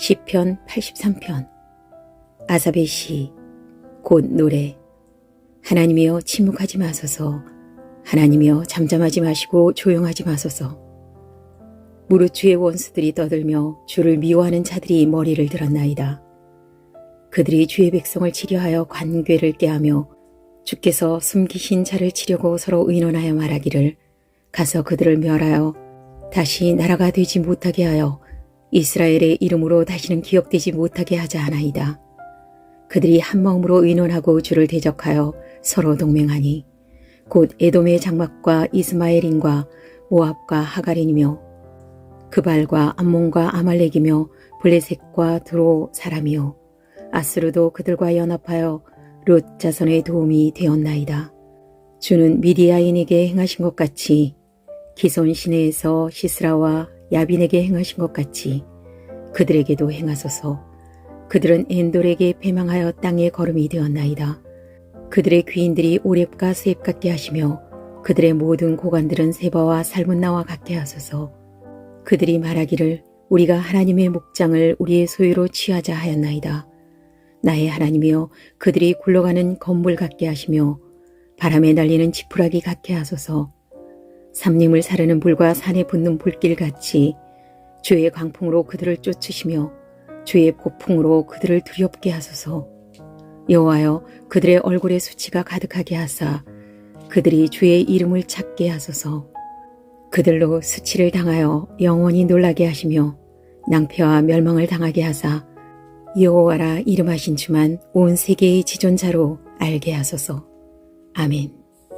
시편 83편. 아삽의 시 곧 노래. 하나님이여 침묵하지 마소서. 하나님이여 잠잠하지 마시고 조용하지 마소서. 무릇 주의 원수들이 떠들며 주를 미워하는 자들이 머리를 들었나이다. 그들이 주의 백성을 치려하여 관궤를 깨하며 주께서 숨기신 자를 치려고 서로 의논하여 말하기를 가서 그들을 멸하여 다시 나라가 되지 못하게 하여 이스라엘의 이름으로 다시는 기억되지 못하게 하자 하나이다. 그들이 한 마음으로 의논하고 주를 대적하여 서로 동맹하니 곧 에돔의 장막과 이스마엘인과 모압과 하갈인이며 그발과 암몬과 아말렉이며 블레셋과 드로 사람이요 아스루도 그들과 연합하여 롯 자손의 도움이 되었나이다. 주는 미디아인에게 행하신 것 같이 기손 시내에서 시스라와 야빈에게 행하신 것 같이 그들에게도 행하소서. 그들은 엔돌에게 패망하여 땅의 걸음이 되었나이다. 그들의 귀인들이 오랩과 수앱 같게 하시며 그들의 모든 고관들은 세바와 살문나와 같게 하소서. 그들이 말하기를 우리가 하나님의 목장을 우리의 소유로 취하자 하였나이다. 나의 하나님이여 그들이 굴러가는 건물 같게 하시며 바람에 날리는 지푸라기 같게 하소서. 삼림을 사르는 불과 산에 붙는 불길 같이 주의 광풍으로 그들을 쫓으시며 주의 폭풍으로 그들을 두렵게 하소서. 여호와여 그들의 얼굴에 수치가 가득하게 하사 그들이 주의 이름을 찾게 하소서. 그들로 수치를 당하여 영원히 놀라게 하시며 낭패와 멸망을 당하게 하사 여호와라 이름하신 주만 온 세계의 지존자로 알게 하소서. 아멘.